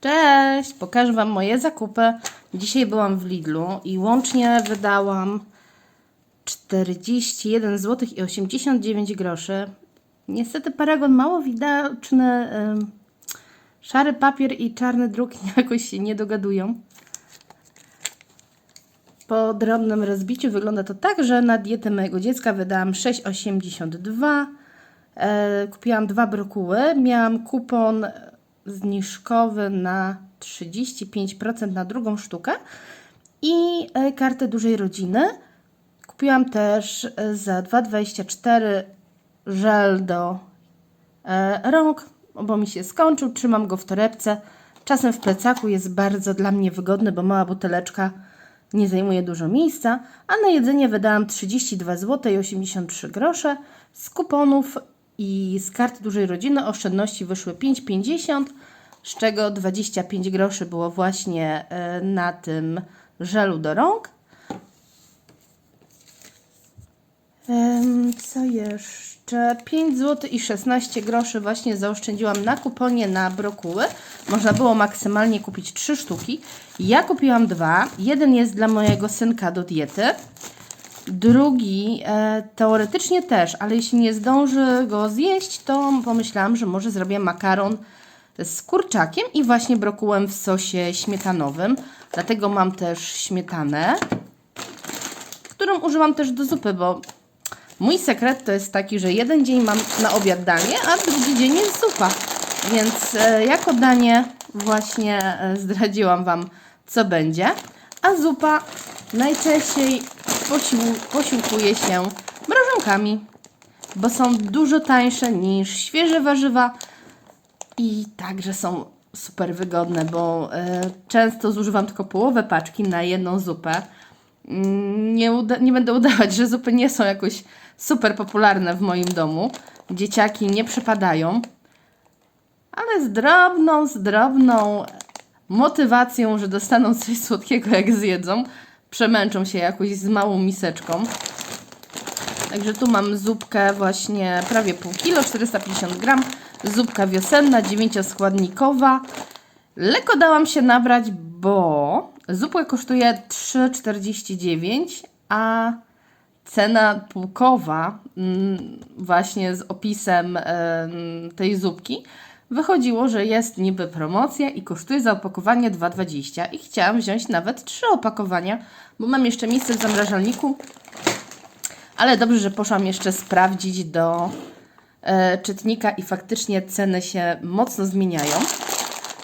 Cześć! Pokażę Wam moje zakupy. Dzisiaj byłam w Lidlu i łącznie wydałam 41 zł i 89 groszy. Niestety paragon mało widoczny. Szary papier i czarny druk jakoś się nie dogadują. Po drobnym rozbiciu wygląda to tak, że na dietę mojego dziecka wydałam 6,82. E, kupiłam dwa brokuły. Miałam kupon zniżkowy na 35% na drugą sztukę i e, kartę dużej rodziny. Kupiłam też e, za 2,24 żel do e, rąk, bo mi się skończył. Trzymam go w torebce. Czasem w plecaku jest bardzo dla mnie wygodny, bo mała buteleczka nie zajmuje dużo miejsca, a na jedzenie wydałam 32 zł i 83 grosze. Z kuponów i z kart dużej rodziny oszczędności wyszły 5,50, z czego 25 groszy było właśnie e, na tym żelu do rąk. Co jeszcze? 5 zł i 16 groszy właśnie zaoszczędziłam na kuponie na brokuły. Można było maksymalnie kupić 3 sztuki. Ja kupiłam dwa. Jeden jest dla mojego synka do diety. Drugi e, teoretycznie też, ale jeśli nie zdąży go zjeść, to pomyślałam, że może zrobię makaron z kurczakiem i właśnie brokułem w sosie śmietanowym. Dlatego mam też śmietanę, którą używam też do zupy, bo Mój sekret to jest taki, że jeden dzień mam na obiad danie, a drugi dzień jest zupa. Więc e, jako danie właśnie e, zdradziłam Wam, co będzie. A zupa najczęściej posił, posiłkuje się mrożonkami, bo są dużo tańsze niż świeże warzywa i także są super wygodne, bo e, często zużywam tylko połowę paczki na jedną zupę. Mm, Nie, nie będę udawać, że zupy nie są jakoś super popularne w moim domu. Dzieciaki nie przypadają, ale z drobną, z drobną motywacją, że dostaną coś słodkiego jak zjedzą, przemęczą się jakoś z małą miseczką. Także tu mam zupkę właśnie prawie pół kilo, 450 gram. Zupka wiosenna, 9-składnikowa. Lekko dałam się nabrać, bo zupka kosztuje 3,49, a cena półkowa mm, właśnie z opisem em, tej zupki wychodziło, że jest niby promocja i kosztuje za opakowanie 2,20 i chciałam wziąć nawet trzy opakowania, bo mam jeszcze miejsce w zamrażalniku, ale dobrze, że poszłam jeszcze sprawdzić do e, czytnika i faktycznie ceny się mocno zmieniają.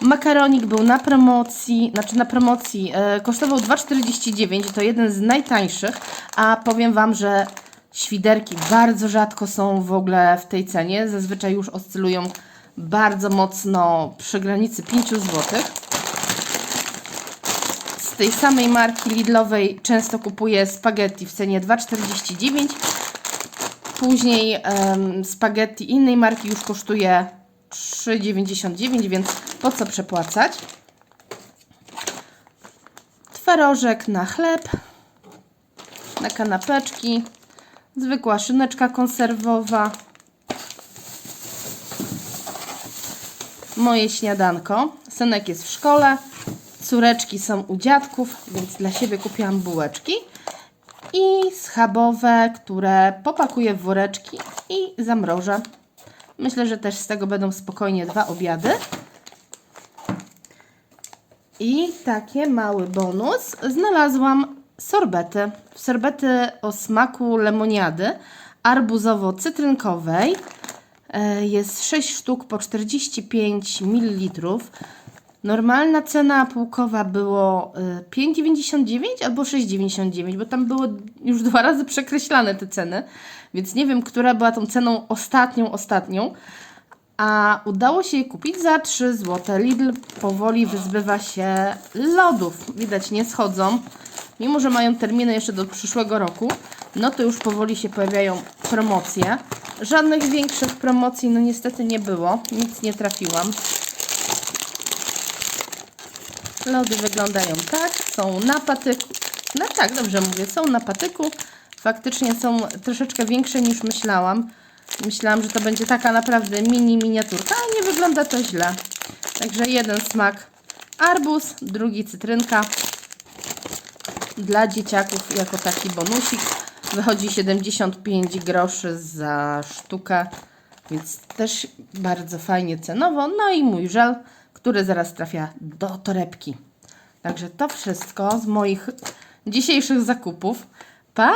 Makaronik był na promocji, znaczy na promocji, e, kosztował 2,49, to jeden z najtańszych, a powiem Wam, że świderki bardzo rzadko są w ogóle w tej cenie, zazwyczaj już oscylują bardzo mocno przy granicy 5 zł. Z tej samej marki Lidlowej często kupuję spaghetti w cenie 2,49. Później em, spaghetti innej marki już kosztuje 3,99, więc po co przepłacać? Twarożek na chleb, na kanapeczki, zwykła szyneczka konserwowa, moje śniadanko. Synek jest w szkole, córeczki są u dziadków, więc dla siebie kupiłam bułeczki i schabowe, które popakuję w woreczki i zamrożę. Myślę, że też z tego będą spokojnie dwa obiady. I taki mały bonus. Znalazłam sorbety. Sorbety o smaku lemoniady arbuzowo-cytrynkowej. E, Jest 6 sztuk po 45 ml. Normalna cena półkowa było e, 5,99 albo 6,99, bo tam były już dwa razy przekreślane te ceny, więc nie wiem, która była tą ceną ostatnią, ostatnią. A udało się je kupić za 3 zł. Lidl powoli wyzbywa się lodów. Widać, nie schodzą. Mimo, że mają terminy jeszcze do przyszłego roku, no to już powoli się pojawiają promocje. Żadnych większych promocji, no niestety nie było. Nic nie trafiłam. Lody wyglądają tak, są na patyku. No tak, dobrze mówię, są na patyku. Faktycznie są troszeczkę większe niż myślałam. Myślałam, że to będzie taka naprawdę mini miniaturka, ale nie wygląda to źle. Także jeden smak arbuz, drugi cytrynka. Dla dzieciaków jako taki bonusik wychodzi 75 groszy za sztukę, więc też bardzo fajnie cenowo. No i mój żel, który zaraz trafia do torebki. Także to wszystko z moich dzisiejszych zakupów. Pa!